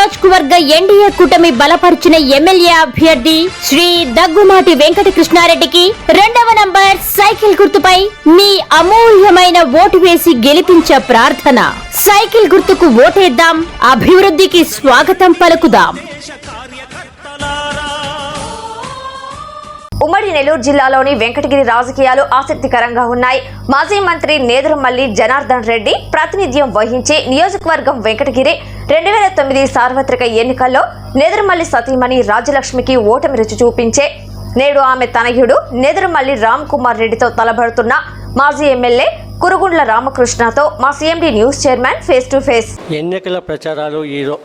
నియోజకవర్గ ఎన్డీఏ కూటమి బలపరిచిన ఎమ్మెల్యే అభ్యర్థి శ్రీ దగ్గుమాటి వెంకట కృష్ణారెడ్డికి రెండవ నంబర్ సైకిల్ గుర్తుపై మీ అమూల్యమైన ఓటు వేసి గెలిపించే ప్రార్థన. సైకిల్ గుర్తుకు ఓటేద్దాం అభివృద్ధికి స్వాగతం పలుకుదాం. ఉమ్మడి నెల్లూరు జిల్లాలోని వెంకటగిరి రాజకీయాలు ఆసక్తికరంగా ఉన్నాయి. మాజీ మంత్రి నేదురుమల్లి జనార్దన్ రెడ్డి ప్రాతినిధ్యం వహించే నియోజకవర్గం వెంకటగిరి రెండు వేల తొమ్మిది సార్వత్రిక ఎన్నికల్లో నేదురుమల్లి సతీమణి రాజలక్ష్మికి ఓటమి రుచి చూపించే నేడు ఆమె తనయుడు నేదురుమల్లి రామ్ కుమార్ రెడ్డితో తలబడుతున్న మాజీ ఎమ్మెల్యే కురుగుండ్ల రామకృష్ణతో మా CMD news chairman face to face. ఎన్నికల ప్రచారాలు ఈరో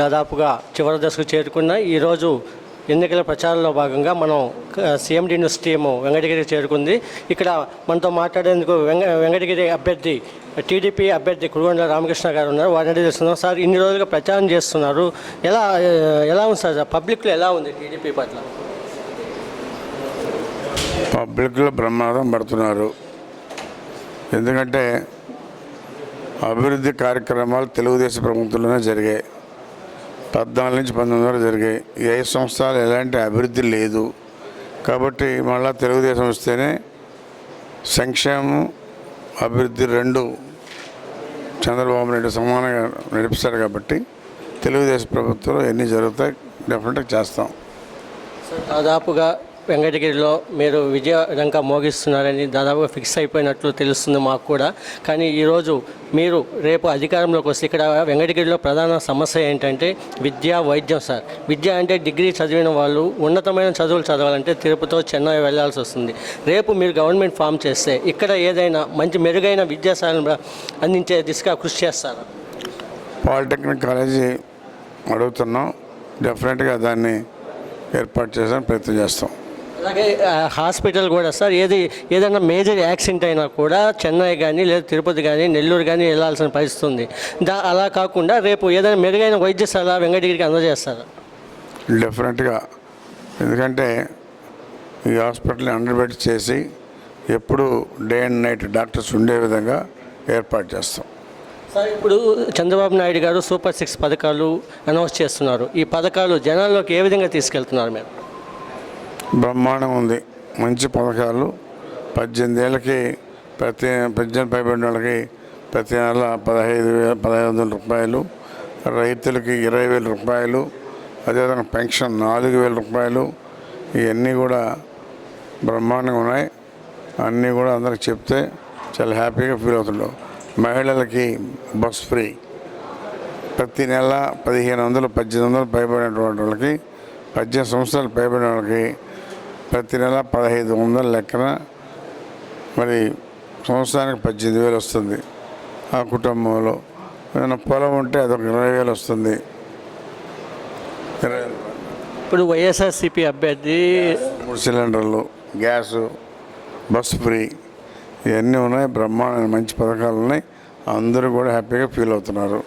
దాదాపుగా చివరి దశకు చేరుకున్న ఈరోజు ఎన్నికల ప్రచారంలో భాగంగా మనం సీఎండి న్యూస్ టీము వెంకటగిరి చేరుకుంది. ఇక్కడ మనతో మాట్లాడేందుకు వెంక వెంకటగిరి అభ్యర్థి టీడీపీ అభ్యర్థి కురుగొండ రామకృష్ణ గారు ఉన్నారు. వారిని తెలుస్తున్నాం సార్ ఇన్ని రోజులుగా ప్రచారం చేస్తున్నారు. ఎలా ఎలా ఉంది సార్? పబ్లిక్లో ఎలా ఉంది టీడీపీ పట్ల? పబ్లిక్లో బ్రహ్మాదం పడుతున్నారు. ఎందుకంటే అభివృద్ధి కార్యక్రమాలు తెలుగుదేశం ప్రభుత్వంలోనే జరిగాయి. పద్నాలుగు నుంచి పంతొమ్మిది వరకు జరిగాయి. ఏ సంస్థలు సంవత్సరాలు ఎలాంటి అభివృద్ధి లేదు. కాబట్టి మళ్ళా తెలుగుదేశం వస్తేనే సంక్షేమం అభివృద్ధి రెండు చంద్రబాబు నాయుడు సమానంగా నడిపిస్తారు కాబట్టి తెలుగుదేశం ప్రభుత్వంలో ఎన్ని జరుగుతాయి డెఫినెట్గా చేస్తాం. దాదాపుగా వెంకటగిరిలో మీరు విజయరంగా మోగిస్తున్నారని దాదాపుగా ఫిక్స్ అయిపోయినట్లు తెలుస్తుంది మాకు కూడా. కానీ ఈరోజు మీరు రేపు అధికారంలోకి వస్తే ఇక్కడ వెంకటగిరిలో ప్రధాన సమస్య ఏంటంటే విద్య వైద్యం సార్. విద్య అంటే డిగ్రీ చదివిన వాళ్ళు ఉన్నతమైన చదువులు చదవాలంటే తిరుపతితో చెన్నై వెళ్ళాల్సి వస్తుంది. రేపు మీరు గవర్నమెంట్ ఫామ్ చేస్తే ఇక్కడ ఏదైనా మంచి మెరుగైన విద్యాశాలను అందించే దిశగా కృషి చేస్తారా? పాలిటెక్నిక్ కాలేజీ అడుగుతున్నాం. డెఫినెట్గా దాన్ని ఏర్పాటు చేసానికి ప్రయత్నం చేస్తాం. అలాగే హాస్పిటల్ కూడా సార్ ఏది ఏదైనా మేజర్ యాక్సిడెంట్ అయినా కూడా చెన్నై కానీ లేదా తిరుపతి కానీ నెల్లూరు కానీ వెళ్ళాల్సిన పరిస్థితి ఉంది. దా అలా కాకుండా రేపు ఏదైనా మెరుగైన వైద్యశాల వెంకటగిరికి అందజేస్తారా. డెఫినెట్గా ఎందుకంటే ఈ హాస్పిటల్ని అండర్ బెడ్ చేసి ఎప్పుడు డే అండ్ నైట్ డాక్టర్స్ ఉండే విధంగా ఏర్పాటు చేస్తాం. సార్ ఇప్పుడు చంద్రబాబు నాయుడు గారు సూపర్ సిక్స్ పథకాలు అనౌన్స్ చేస్తున్నారు. ఈ పథకాలు జనాల్లోకి ఏ విధంగా తీసుకెళ్తున్నారు మీరు బ్రహ్మాండం ఉంది. మంచి పథకాలు. పద్దెనిమిది ఏళ్ళకి ప్రతి పద్దెనిమిది పైబడిన వాళ్ళకి ప్రతి నెల పదహైదు వేల పదహైదు వందల రూపాయలు. రైతులకి ఇరవై వేల రూపాయలు. అదేవిధంగా పెన్షన్ నాలుగు వేల రూపాయలు. ఇవన్నీ కూడా బ్రహ్మాండంగా ఉన్నాయి. అన్నీ కూడా అందరికి చెప్తే చాలా హ్యాపీగా ఫీల్ అవుతుండవు మహిళలకి బస్ ఫ్రీ. ప్రతి నెల పదిహేను వందలు పద్దెనిమిది వందలు పైబడినటువంటి వాళ్ళకి పద్దెనిమిది సంవత్సరాలు పైబడిన వాళ్ళకి ప్రతి నెల పదహైదు వందల లెక్కన మరి సంవత్సరానికి పద్దెనిమిది వేలు వస్తుంది ఆ కుటుంబంలో. ఏదైనా పొలం ఉంటే అదొక ఇరవై వేలు వస్తుంది. ఇప్పుడు వైఎస్ఆర్సీపీ అభ్యర్థి మూడు సిలిండర్లు గ్యాసు బస్సు ఫ్రీ ఇవన్నీ ఉన్నాయి. బ్రహ్మాండమైన మంచి పథకాలు ఉన్నాయి. అందరూ కూడా హ్యాపీగా ఫీల్ అవుతున్నారు.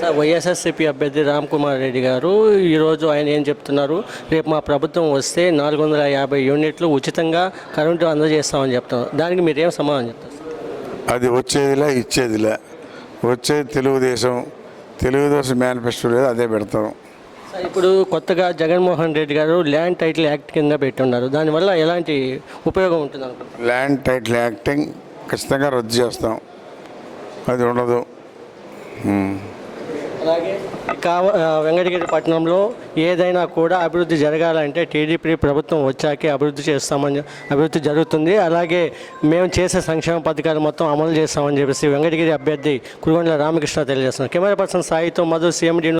సార్ వైఎస్ఆర్సీపీ అభ్యర్థి రామ్ కుమార్ రెడ్డి గారు ఈరోజు ఆయన ఏం చెప్తున్నారు? రేపు మా ప్రభుత్వం వస్తే నాలుగు వందల యాభై యూనిట్లు ఉచితంగా కరెంటు అందజేస్తామని చెప్తున్నారు. దానికి మీరు ఏం సమాధానం చెప్తారు అది వచ్చేదిలే ఇచ్చేదిలే. వచ్చేది తెలుగుదేశం తెలుగుదేశం మేనిఫెస్టో లేదు అదే పెడతాం. సార్ ఇప్పుడు కొత్తగా జగన్మోహన్ రెడ్డి గారు ల్యాండ్ టైటిల్ యాక్ట్ కింద పెట్టున్నారు దానివల్ల ఎలాంటి ఉపయోగం ఉంటుంది ల్యాండ్ టైటిల్ యాక్టింగ్ ఖచ్చితంగా రద్దు చేస్తాం. అది ఉండదు. అలాగే కావ వెంకటగిరి పట్టణంలో ఏదైనా కూడా అభివృద్ధి జరగాలంటే టీడీపీ ప్రభుత్వం వచ్చాకే అభివృద్ధి చేస్తామని అభివృద్ధి జరుగుతుంది. అలాగే మేము చేసే సంక్షేమ పథకాలు మొత్తం అమలు చేస్తామని చెప్పేసి వెంకటగిరి అభ్యర్థి కురుగొండల రామకృష్ణ తెలియజేస్తున్నారు. కెమెరా పర్సన్ సాయితో మధు సీఎండి